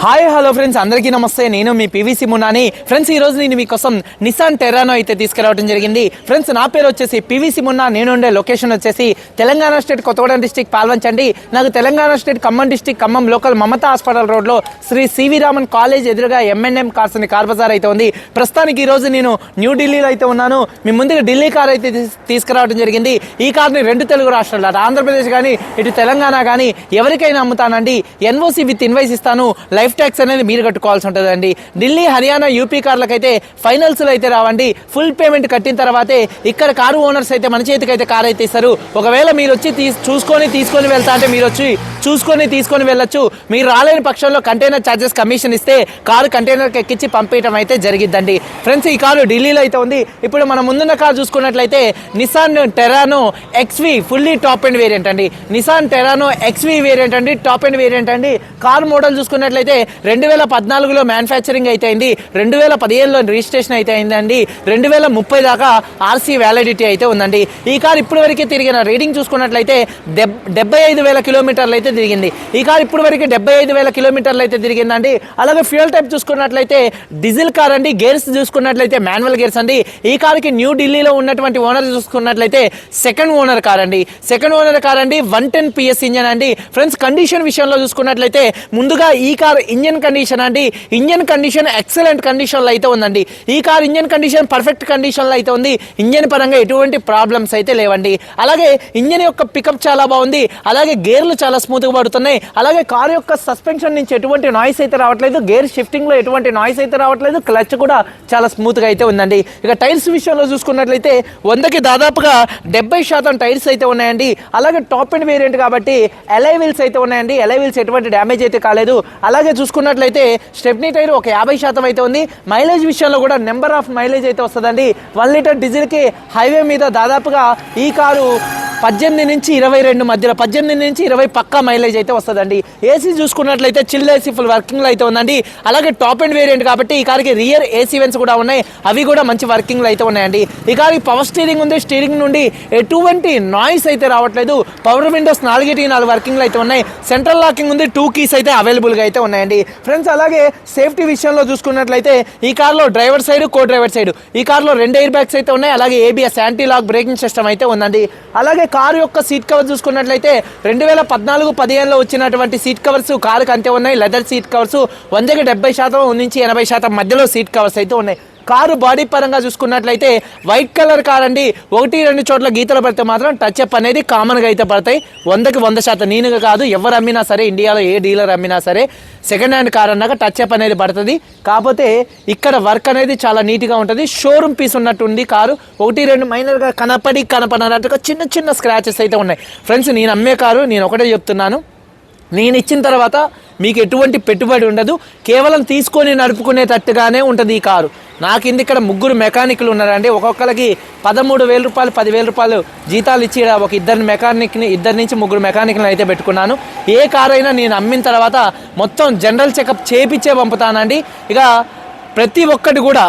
Hi hello friends అందరికీ నమస్తే. నేను మీ పీవీసీ మున్నాని ఫ్రెండ్స్ ఈ రోజు నేను మీకోసం నిసాన్ టెరానో అయితే తీసుకురావడం జరిగింది. ఫ్రెండ్స్ నా పేరు వచ్చేసి పీవీసీ మున్నా నేను ఉండే లొకేషన్ వచ్చేసి తెలంగాణ స్టేట్ కొత్తగూడెం డిస్టిక్ పాల్వంచండి. నాకు Telangana state Khammam district Khammam local Mamata hospital రోడ్లో శ్రీ సివి రామన్ కాలేజ్ ఎదురుగా ఎంఎన్ఎం కార్స్ అని కార్ బజార్ అయితే ఉంది. ప్రస్తుతానికి ఈ రోజు నేను న్యూఢిల్లీలో అయితే ఉన్నాను. మీ ముందుగా ఢిల్లీ కార్ అయితే తీసుకురావడం జరిగింది. ఈ కార్ని రెండు తెలుగు రాష్ట్రాలు అటు ఆంధ్రప్రదేశ్ కానీ ఇటు తెలంగాణ కానీ ఎవరికైనా అమ్ముతానండి. ఎన్ఓసి విత్ ఇన్వైస్ ఇస్తాను. లైఫ్ ట్యాక్స్ అనేది మీరు కట్టుకోవాల్సి ఉంటుందండి. ఢిల్లీ హర్యానా యూపీ కార్లకైతే ఫైనల్స్లో అయితే రావండి. ఫుల్ పేమెంట్ కట్టిన తర్వాతే ఇక్కడ కారు ఓనర్స్ అయితే మన చేతికి అయితే కారు అయితే ఇస్తారు. ఒకవేళ మీరు వచ్చి తీస్ చూసుకొని తీసుకొని వెళ్తా అంటే మీరు వచ్చి చూసుకొని తీసుకొని వెళ్ళొచ్చు. మీరు రాలేని పక్షంలో కంటైనర్ ఛార్జెస్ కమిషన్ ఇస్తే కారు కంటైనర్కి ఎక్కించి పంపించడం అయితే జరిగిద్దండి. ఫ్రెండ్స్ ఈ కారు ఢిల్లీలో అయితే ఉంది. ఇప్పుడు మనం ముందున్న కారు చూసుకున్నట్లయితే Nissan Terrano XV fully top end variant అండి. నిసాన్ టెరానో ఎక్స్వి వేరియంట్ అండి టాప్ అండ్ వేరియంట్ అండి. కారు మోడల్ చూసుకున్నట్లయితే రెండు వేల పద్నాలుగులో మ్యానుఫ్యాక్చరింగ్ అయితే అయింది రెండు వేల పదిహేనులో రిజిస్ట్రేషన్ అయితే అయిందండి రెండు వేల ముప్పై దాకా ఆర్సీ వ్యాలిడిటీ అయితే ఉందండి. ఈ కార్ ఇప్పుడు వరకే తిరిగిన రీడింగ్ చూసుకున్నట్లయితే డెబ్ డెబ్బై ఐదు వేల కిలోమీటర్లు అయితే తిరిగింది. ఈ కార్ ఇప్పుడు వరకు డెబ్బై ఐదు వేల కిలోమీటర్లు అయితే తిరిగిందండి. అలాగే ఫ్యూయల్ టైప్ చూసుకున్నట్లయితే డీజిల్ కార్ అండి గేర్స్ చూసుకున్నట్లయితే మాన్యువల్ గేర్స్ అండి. ఈ కార్కి న్యూ ఢిల్లీలో ఉన్నటువంటి ఓనర్ చూసుకున్నట్లయితే సెకండ్ ఓనర్ కార్ అండి. సెకండ్ ఓనర్ కార్ అండి వన్ టెన్ పిఎస్ ఇంజన్ అండి. ఫ్రెండ్స్ కండిషన్ విషయంలో చూసుకున్నట్లయితే ముందుగా ఈ కార్ ఇంజన్ కండిషన్ అండి. ఇంజన్ కండిషన్ ఎక్సలెంట్ కండిషన్లో అయితే ఉందండి. ఈ కార్ ఇంజన్ కండిషన్ పర్ఫెక్ట్ కండిషన్లో అయితే ఉంది. ఇంజన్ పరంగా ఎటువంటి ప్రాబ్లమ్స్ అయితే లేవండి. అలాగే ఇంజన్ యొక్క పికప్ చాలా బాగుంది. అలాగే గేర్లు చాలా స్మూత్గా పడుతున్నాయి. అలాగే కార్ యొక్క సస్పెన్షన్ నుంచి ఎటువంటి నాయిస్ అయితే రావట్లేదు. గేర్ షిఫ్టింగ్లో ఎటువంటి నాయిస్ అయితే రావట్లేదు. క్లచ్ కూడా చాలా స్మూత్గా అయితే ఉందండి. ఇక టైర్స్ విషయంలో చూసుకున్నట్లయితే వందకి దాదాపుగా డెబ్బై శాతం టైర్స్ అయితే ఉన్నాయండి. అలాగే టాప్ అండ్ వేరియంట్ కాబట్టి ఎలై వీల్స్ అయితే ఉన్నాయండి. ఎలై వీల్స్ ఎటువంటి డ్యామేజ్ అయితే కాలేదు. అలాగే చూసుకున్నట్లయితే స్టెప్నీ టైర్ ఒక యాభై శాతం అయితే ఉంది. మైలేజ్ విషయంలో కూడా నెంబర్ ఆఫ్ మైలేజ్ అయితే వస్తుందండి. వన్ లీటర్ డీజిల్కి హైవే మీద దాదాపుగా ఈ కారు పద్దెనిమిది నుంచి ఇరవై రెండు మధ్యలో పద్దెనిమిది నుంచి ఇరవై పక్కా మైలేజ్ అయితే వస్తుందండి. ఏసీ చూసుకున్నట్లయితే చిల్ ఏసీ ఫుల్ వర్కింగ్లో అయితే ఉందండి. అలాగే టాప్ అండ్ వేరియంట్ కాబట్టి ఈ కార్కి రియర్ ఏసీ వెన్స్ కూడా ఉన్నాయి. అవి కూడా మంచి వర్కింగ్లో అయితే ఉన్నాయండి. ఈ కార్కి పవర్ స్టీరింగ్ ఉంది. స్టీరింగ్ నుండి ఎటువంటి నాయిస్ అయితే రావట్లేదు. పవర్ విండోస్ నాలుగిటి నాలుగు వర్కింగ్లో అయితే ఉన్నాయి. సెంట్రల్ లాకింగ్ ఉంది. టూ కీస్ అయితే అవైలబుల్గా అయితే ఉన్నాయండి. ఫ్రెండ్స్ అలాగే సేఫ్టీ విషయంలో చూసుకున్నట్లయితే ఈ కార్లో driver side co driver side ఈ కార్లో రెండు ఎయిర్ బ్యాగ్స్ అయితే ఉన్నాయి. అలాగే ABS anti lock braking system అయితే ఉందండి. అలాగే కారు యొక్క సీట్ కవర్ చూసుకున్నట్లయితే రెండు వేల పద్నాలుగు పదిహేనులో వచ్చినటువంటి సీట్ కవర్స్ కారుకి అంతే ఉన్నాయి. లెదర్ సీట్ కవర్స్ వందకి డెబ్బై శాతం నుంచి ఎనభై శాతం మధ్యలో సీట్ కవర్స్ అయితే ఉన్నాయి. కారు బాడీ పరంగా చూసుకున్నట్లయితే వైట్ కలర్ కార్ అండి. ఒకటి రెండు చోట్ల గీతలు పడితే మాత్రం టచ్ అప్ అనేది కామన్గా అయితే పడతాయి. వందకి వంద శాతం నేనుగా కాదు ఎవరు అమ్మినా సరే ఇండియాలో ఏ డీలర్ అమ్మినా సరే సెకండ్ హ్యాండ్ కార్ అన్నాక టచ్ అప్ అనేది పడుతుంది. కాకపోతే ఇక్కడ వర్క్ అనేది చాలా నీట్గా ఉంటుంది. షోరూమ్ పీస్ ఉన్నట్టుంది కారు. ఒకటి రెండు మైనర్గా కనపడి కనపడినట్టుగా చిన్న చిన్న స్క్రాచెస్ అయితే ఉన్నాయి. ఫ్రెండ్స్ నేను అమ్మే కారు నేను ఒకటే చెప్తున్నాను. నేను ఇచ్చిన తర్వాత మీకు ఎటువంటి పెట్టుబడి ఉండదు. కేవలం తీసుకొని నడుపుకునేటట్టుగానే ఉంటుంది ఈ కారు. నా కింద ఇక్కడ ముగ్గురు మెకానిక్లు ఉన్నారండి. ఒక్కొక్కరికి పదమూడు వేల రూపాయలు పదివేల రూపాయలు జీతాలు ఇచ్చి ఒక ఇద్దరు మెకానిక్ని ఇద్దరి నుంచి ముగ్గురు మెకానిక్ని అయితే పెట్టుకున్నాను. ఏ కారు అయినా నేను అమ్మిన తర్వాత మొత్తం జనరల్ చెకప్ చేపిచ్చే పంపుతానండి. ఇక ప్రతి ఒక్కటి కూడా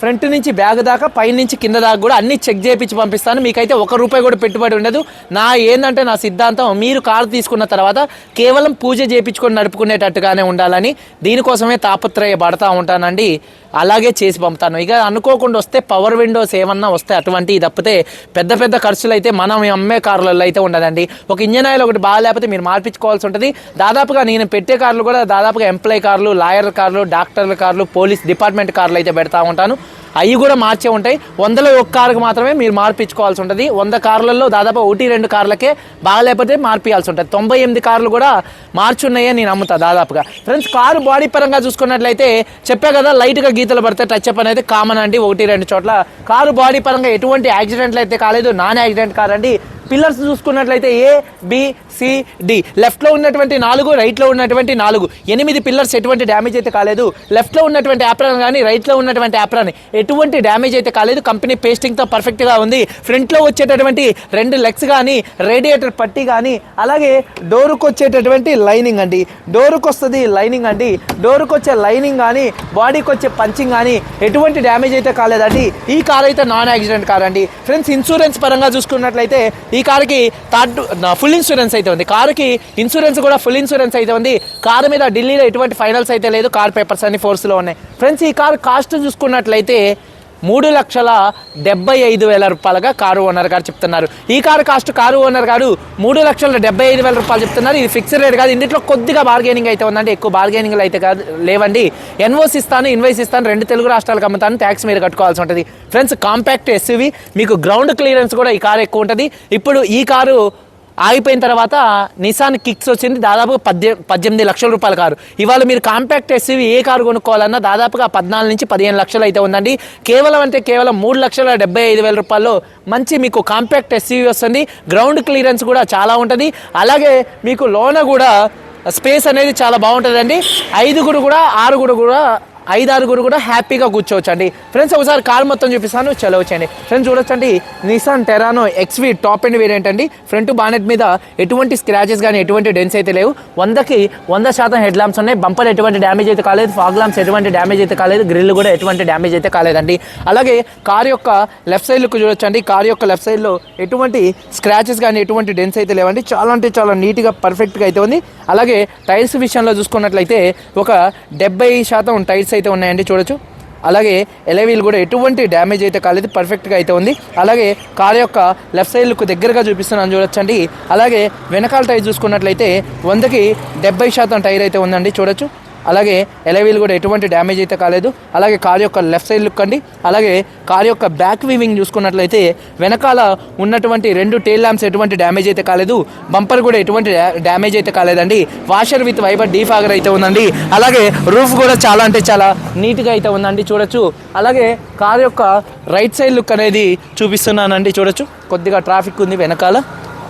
ఫ్రంట్ నుంచి బ్యాగ్ దాకా పై నుంచి కింద దాకా కూడా అన్ని చెక్ చేయించి పంపిస్తాను. మీకైతే ఒక రూపాయి కూడా పెట్టుబడి ఉండదు. నా ఏంటంటే నా సిద్ధాంతం మీరు కారు తీసుకున్న తర్వాత కేవలం పూజ చేయించుకొని నడుపుకునేటట్టుగానే ఉండాలని దీనికోసమే తాపత్రయపడతా ఉంటానండి. అలాగే చేసి పంపుతాను. ఇక అనుకోకుండా వస్తే పవర్ విండోస్ ఏమన్నా వస్తే అటువంటివి తప్పితే పెద్ద పెద్ద ఖర్చులు అయితే మనం అమ్మే కార్లలో అయితే ఉండదండి. ఒక ఇంజన్ ఆయిల్ ఒకటి బాగా లేకపోతే మీరు మార్పించుకోవాల్సి ఉంటుంది. దాదాపుగా నేను పెట్టే కార్లు కూడా దాదాపుగా ఎంప్లాయ్ కార్లు లాయర్ కార్లు డాక్టర్ల కార్లు పోలీస్ డిపార్ట్మెంట్ కార్లు అయితే పెడతా ఉంటాను. అవి కూడా మార్చే ఉంటాయి. వందలో ఒక కారుకు మాత్రమే మీరు మార్పించుకోవాల్సి ఉంటుంది. వంద కార్లలో దాదాపు ఒకటి రెండు కార్లకే బాగాలేకపోతే మార్పియాల్సి ఉంటుంది. తొంభై ఎనిమిది కార్లు కూడా మార్చున్నాయని నేను నమ్ముతా దాదాపుగా. ఫ్రెండ్స్ కారు బాడీ పరంగా చూసుకున్నట్లయితే చెప్పా కదా లైట్గా గీతలు పడితే టచ్ అప్ అనేది కామన్ అండి. ఒకటి రెండు చోట్ల కారు బాడీ పరంగా ఎటువంటి యాక్సిడెంట్లు అయితే కాలేదు. నాన్ యాక్సిడెంట్ కార్ అండి పిల్లర్స్ చూసుకున్నట్లయితే ఏ బి సి డి లెఫ్ట్లో ఉన్నటువంటి నాలుగు రైట్లో ఉన్నటువంటి నాలుగు. ఎనిమిది పిల్లర్స్ ఎటువంటి డ్యామేజ్ అయితే కాలేదు. లెఫ్ట్లో ఉన్నటువంటి యాప్రాన్ కానీ రైట్లో ఉన్నటువంటి యాప్రాన్ ఎటువంటి డ్యామేజ్ అయితే కాలేదు. కంపెనీ పేస్టింగ్తో పర్ఫెక్ట్గా ఉంది. ఫ్రంట్లో వచ్చేటటువంటి రెండు లెగ్స్ కానీ రేడియేటర్ పట్టి కానీ అలాగే డోరుకు వచ్చేటటువంటి లైనింగ్ అండి. డోరుకు వస్తుంది లైనింగ్ అండి. డోరుకు వచ్చే లైనింగ్ కానీ బాడీకి వచ్చే పంచింగ్ కానీ ఎటువంటి డ్యామేజ్ అయితే కాలేదండి. ఈ కార్ అయితే నాన్ యాక్సిడెంట్ కార్ అండి. ఫ్రెండ్స్ ఇన్సూరెన్స్ పరంగా చూసుకున్నట్లయితే ఈ ఈ కారుకి థర్డ్ ఫుల్ ఇన్సూరెన్స్ అయితే ఉంది. కారుకి ఇన్సూరెన్స్ కూడా ఫుల్ ఇన్సూరెన్స్ అయితే ఉంది. కారు మీద ఢిల్లీలో ఎటువంటి ఫైనల్స్ అయితే లేదు. కార్ పేపర్స్ అన్ని ఫోర్స్లో ఉన్నాయి. ఫ్రెండ్స్ ఈ కారు కాస్ట్ చూసుకున్నట్లయితే మూడు లక్షల డెబ్బై ఐదు వేల రూపాయలుగా కారు ఓనర్ గారు చెప్తున్నారు. ఈ కారు కాస్ట్ కారు ఓనర్ గారు మూడు లక్షల డెబ్బై ఐదు వేల రూపాయలు చెప్తున్నారు. ఇది ఫిక్స్డ్ రేట్ కాదు. ఇందులో కొద్దిగా బార్గెనింగ్ అయితే ఉందండి. ఎక్కువ బార్గెనింగ్లు అయితే కాదు లేవండి. ఎన్ఓస్ ఇస్తాను ఇన్వైస్ ఇస్తాను రెండు తెలుగు రాష్ట్రాలకు అమ్ముతాను. ట్యాక్స్ మీరు కట్టుకోవాల్సి ఉంటుంది. ఫ్రెండ్స్ కాంపాక్ట్ ఎస్యూవి మీకు గ్రౌండ్ క్లియరెన్స్ కూడా ఈ కారు ఎక్కువ ఉంటుంది. ఇప్పుడు ఈ కారు ఆగిపోయిన తర్వాత నిసాన్ కిక్స్ వచ్చింది. దాదాపు పద్దె పద్దెనిమిది లక్షల రూపాయల కారు. ఇవాళ మీరు కాంపాక్ట్ ఎస్యూవి ఏ కారు కొనుక్కోవాలన్నా దాదాపుగా పద్నాలుగు నుంచి పదిహేను లక్షలు అయితే ఉందండి. కేవలం అంటే కేవలం మూడు లక్షల డెబ్బై ఐదు వేల రూపాయల్లో మంచి మీకు కాంపాక్ట్ ఎస్యూవి వస్తుంది. గ్రౌండ్ క్లియరెన్స్ కూడా చాలా ఉంటుంది. అలాగే మీకు లోన కూడా స్పేస్ అనేది చాలా బాగుంటుందండి. ఐదుగురు కూడా ఆరుగురు కూడా ఐదారుగురు కూడా హ్యాపీగా కూర్చోవచ్చు అండి ఫ్రెండ్స్ ఒకసారి కార్ మొత్తం చూపిస్తాను. చలో వచ్చండి ఫ్రెండ్స్ చూడొచ్చండి. Nissan Terrano XV top end variant అండి. ఫ్రంట్ బానెట్ మీద ఎటువంటి స్క్రాచెస్ కానీ ఎటువంటి డెన్స్ అయితే లేవు. వందకి వంద శాతం హెడ్ ల్యాంప్స్ ఉన్నాయి. బంపర్ ఎటువంటి డ్యామేజ్ అయితే కాలేదు. ఫాగ్ ల్యాంప్స్ ఎటువంటి డ్యామేజ్ అయితే కాలేదు. గ్రిల్ కూడా ఎటువంటి డ్యామేజ్ అయితే కాలేదండి. అలాగే కార్ యొక్క లెఫ్ట్ సైడ్ లుక్ చూడొచ్చండి. కార్ యొక్క లెఫ్ట్ సైడ్లో ఎటువంటి స్క్రాచెస్ కానీ ఎటువంటి డెన్స్ అయితే లేవండి. చాలా అంటే చాలా నీట్గా పర్ఫెక్ట్గా అయితే ఉంది. అలాగే టైర్స్ విషయంలో చూసుకున్నట్లయితే ఒక డెబ్బై శాతం టైర్స్ అయితే ఉన్నాయండి చూడొచ్చు. అలాగే ఎలవీలు కూడా ఎటువంటి డ్యామేజ్ అయితే కాలేదు పర్ఫెక్ట్గా అయితే ఉంది. అలాగే కార్ యొక్క లెఫ్ట్ సైడ్ దగ్గరగా చూపిస్తున్నాను చూడొచ్చండి. అలాగే వెనకాల టైర్ చూసుకున్నట్లయితే వందకి డెబ్బై శాతం టైర్ అయితే ఉందండి చూడొచ్చు. అలాగే ఎలవీల్ కూడా ఎటువంటి డ్యామేజ్ అయితే కాలేదు. అలాగే కార్ యొక్క లెఫ్ట్ సైడ్ లుక్ అండి. అలాగే కార్ యొక్క బ్యాక్ వీవింగ్ చూసుకున్నట్లయితే వెనకాల ఉన్నటువంటి రెండు టేల్ ల్యాంప్స్ ఎటువంటి డ్యామేజ్ అయితే కాలేదు. బంపర్ కూడా ఎటువంటి డ్యామేజ్ అయితే కాలేదండి. వాషర్ విత్ వైబర్ డీఫాగర్ అయితే ఉందండి. అలాగే రూఫ్ కూడా చాలా అంటే చాలా నీట్గా అయితే ఉందండి చూడొచ్చు. అలాగే కార్ యొక్క రైట్ సైడ్ లుక్ అనేది చూపిస్తున్నానండి చూడొచ్చు. కొద్దిగా ట్రాఫిక్ ఉంది వెనకాల.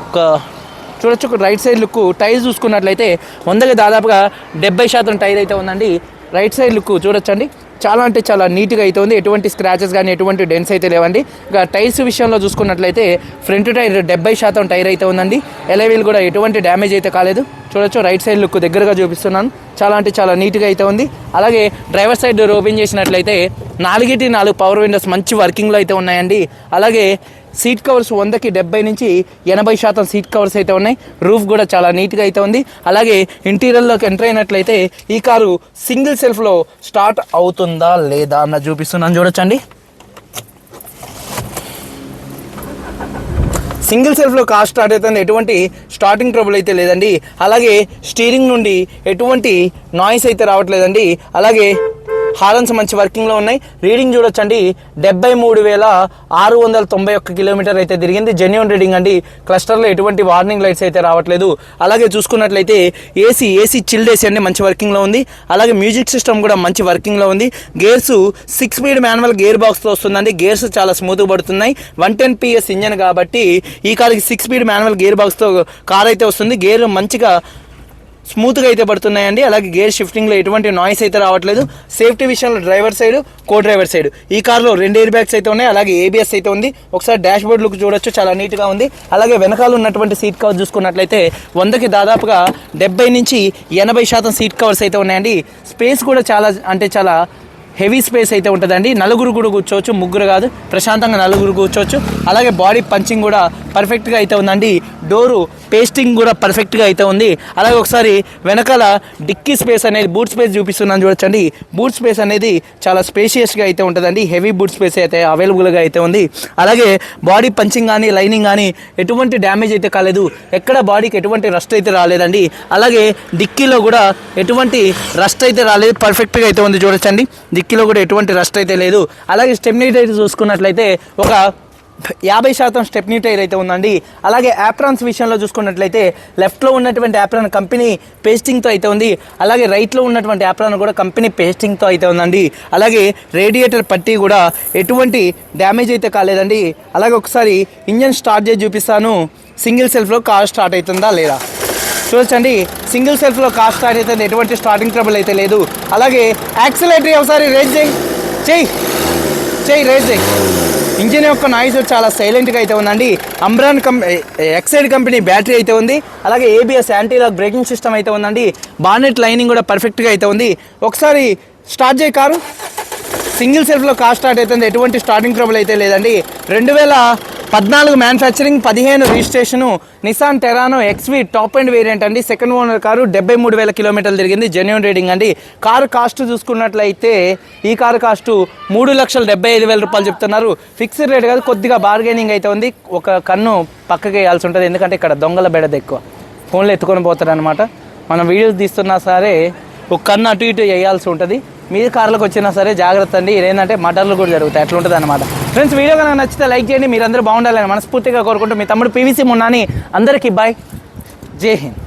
ఒక చూడొచ్చు రైట్ సైడ్ లుక్ టైర్ చూసుకున్నట్లయితే వందకి దాదాపుగా డెబ్బై శాతం టైర్ అయితే ఉందండి. రైట్ సైడ్ లుక్ చూడొచ్చండి. చాలా అంటే చాలా నీట్గా అయితే ఉంది. ఎటువంటి స్క్రాచెస్ కానీ ఎటువంటి డెన్స్ అయితే లేవండి. ఇక టైర్స్ విషయంలో చూసుకున్నట్లయితే ఫ్రంట్ టైర్ డెబ్బై శాతం టైర్ అయితే ఉందండి. ఎలవీల్ కూడా ఎటువంటి డ్యామేజ్ అయితే కాలేదు. చూడొచ్చు రైట్ సైడ్ లుక్ దగ్గరగా చూపిస్తున్నాను. చాలా అంటే చాలా నీట్గా అయితే ఉంది. అలాగే డ్రైవర్ సైడ్ ఓపెన్ చేసినట్లయితే నాలుగిటి నాలుగు పవర్ విండోస్ మంచి వర్కింగ్లో అయితే ఉన్నాయండి. అలాగే సీట్ కవర్స్ వందకి డెబ్బై నుంచి ఎనభై శాతం సీట్ కవర్స్ అయితే ఉన్నాయి. రూఫ్ కూడా చాలా నీట్గా అయితే ఉంది. అలాగే ఇంటీరియర్లోకి ఎంటర్ అయినట్లయితే ఈ కారు సింగిల్ సెల్ఫ్లో స్టార్ట్ అవుతుందా లేదా అన్న చూపిస్తున్నాను చూడొచ్చండి. సింగిల్ సెల్ఫ్లో కార్ స్టార్ట్ అవుతుంది. ఎటువంటి స్టార్టింగ్ ట్రబుల్ అయితే లేదండి. అలాగే స్టీరింగ్ నుండి ఎటువంటి నాయిస్ అయితే రావట్లేదండి. అలాగే హార్న్స్ మంచి వర్కింగ్లో ఉన్నాయి. రీడింగ్ చూడొచ్చండి. డెబ్బై మూడు వేల ఆరు వందల తొంభై ఒక్క కిలోమీటర్ అయితే తిరిగింది. జెన్యున్ రీడింగ్ అండి. క్లస్టర్లో ఎటువంటి వార్నింగ్ లైట్స్ అయితే రావట్లేదు. అలాగే చూసుకున్నట్లయితే ఏసీ ఏసీ చిల్డ్ ఏసీ అండి మంచి వర్కింగ్లో ఉంది. అలాగే మ్యూజిక్ సిస్టమ్ కూడా మంచి వర్కింగ్లో ఉంది. Gears six speed manual gear బాక్స్తో వస్తుందండి. గేర్స్ చాలా స్మూత్గా పడుతున్నాయి. వన్ టెన్ పిఎస్ ఇంజన్ కాబట్టి ఈ కార్కి సిక్స్ స్పీడ్ మాన్యువల్ గేర్ బాక్స్తో కార్ అయితే వస్తుంది. గేర్ మంచిగా స్మూత్గా అయితే పడుతున్నాయండి. అలాగే గేర్ షిఫ్టింగ్లో ఎటువంటి నాయిస్ అయితే రావట్లేదు. సేఫ్టీ విషయంలో driver side co driver side. ఈ కార్లో రెండు ఎయిర్ బ్యాగ్స్ అయితే ఉన్నాయి. అలాగే ఏబిఎస్ అయితే ఉంది. ఒకసారి డాష్ బోర్డ్ లుక్ చూడొచ్చు. చాలా నీట్గా ఉంది. అలాగే వెనకాల ఉన్నటువంటి సీట్ కవర్ చూసుకున్నట్లయితే వందకి దాదాపుగా డెబ్బై నుంచి ఎనభై శాతం సీట్ కవర్స్ అయితే ఉన్నాయండి. స్పేస్ కూడా చాలా అంటే చాలా హెవీ స్పేస్ అయితే ఉంటుందండి. నలుగురు కూడా కూర్చోవచ్చు ముగ్గురు కాదు ప్రశాంతంగా నలుగురు కూర్చోవచ్చు. అలాగే బాడీ పంచింగ్ కూడా పర్ఫెక్ట్గా అయితే ఉందండి. డోరు పేస్టింగ్ కూడా పర్ఫెక్ట్గా అయితే ఉంది. అలాగే ఒకసారి వెనకాల డిక్కీ స్పేస్ అనేది బూట్ స్పేస్ చూపిస్తున్నాను చూడొచ్చండి. బూట్ స్పేస్ అనేది చాలా స్పేషియస్గా అయితే ఉంటుందండి. హెవీ బూట్ స్పేస్ అయితే అవైలబుల్గా అయితే ఉంది. అలాగే బాడీ పంచింగ్ కానీ లైనింగ్ కానీ ఎటువంటి డ్యామేజ్ అయితే కాలేదు. ఎక్కడ బాడీకి ఎటువంటి రస్ట్ అయితే రాలేదండి. అలాగే డిక్కీలో కూడా ఎటువంటి రస్ట్ అయితే రాలేదు. పర్ఫెక్ట్గా అయితే ఉంది చూడొచ్చండి. డిక్కీలో కూడా ఎటువంటి రస్ట్ అయితే లేదు. అలాగే స్టెమ్నీ టైర్ చూసుకున్నట్లయితే ఒక యాభై శాతం స్టెప్నీ టైర్ అయితే ఉందండి. అలాగే యాప్రాన్స్ విషయంలో చూసుకున్నట్లయితే లెఫ్ట్లో ఉన్నటువంటి యాప్రాన్ కంపెనీ పేస్టింగ్తో అయితే ఉంది. అలాగే రైట్లో ఉన్నటువంటి యాప్రాన్ కూడా కంపెనీ పేస్టింగ్తో అయితే ఉందండి. అలాగే రేడియేటర్ పట్టీ కూడా ఎటువంటి డ్యామేజ్ అయితే కాలేదండి. అలాగే ఒకసారి ఇంజన్ స్టార్ట్ చేసి చూపిస్తాను. సింగిల్ సెల్ఫ్లో కార్ స్టార్ట్ అవుతుందా లేదా? చూడండి సింగిల్ సెల్ఫ్లో కార్ స్టార్ట్ అయితే ఎటువంటి స్టార్టింగ్ ట్రబుల్ అయితే లేదు. అలాగే యాక్సిలేటరీ ఒకసారి రేజ్ చేయి. చేయి. చేయి రేజ్ చేయి. ఇంజిన్ యొక్క నాయిస్ చాలా సైలెంట్గా అయితే ఉందండి. Amaron cum Exide company battery అయితే ఉంది. అలాగే ఏబిఎస్ యాంటీలాక్ బ్రేకింగ్ సిస్టమ్ అయితే ఉందండి. బానెట్ లైనింగ్ కూడా పర్ఫెక్ట్గా అయితే ఉంది. ఒకసారి స్టార్ట్ చేయి కారు. సింగిల్ సెల్ఫ్లో కార్ స్టార్ట్ అవుతుంది. ఎటువంటి స్టార్టింగ్ ట్రబుల్ అయితే లేదండి. రెండు వేల పద్నాలుగు మ్యానుఫ్యాక్చరింగ్ పదిహేను registration Nissan Terrano XV top end variant అండి. సెకండ్ ఓనర్ కారు డెబ్బై మూడు వేల కిలోమీటర్లు తిరిగింది. జెన్యున్ రీడింగ్ అండి. కారు కాస్ట్ చూసుకున్నట్లయితే ఈ కారు కాస్ట్ మూడు లక్షల డెబ్బై ఐదు వేల రూపాయలు చెప్తున్నారు. ఫిక్స్డ్ రేట్ కాదు కొద్దిగా బార్గెనింగ్ అయితే ఉంది. ఒక కన్ను పక్కకి వేయాల్సి ఉంటుంది. ఎందుకంటే ఇక్కడ దొంగల బెడద ఎక్కువ. ఫోన్లో ఎత్తుకొని పోతారు అనమాట మనం వీడియోస్ తీస్తున్నా సరే ఒక కన్ను అటు ఇటు వేయాల్సి ఉంటుంది. మీ కార్లకు వచ్చినా సరే జాగ్రత్త అండి. ఇదేంటంటే మటర్లు కూడా జరుగుతాయి. అట్లా ఉంటుంది అనమాట ఫ్రెండ్స్ వీడియో కనుక నచ్చితే లైక్ చేయండి. మీరందరూ బాగుండాలని మనస్ఫూర్తిగా కోరుకుంటూ మీ తమ్ముడు పీవీసీ మున్నాని అందరికీ బాయ్. జై హింద్.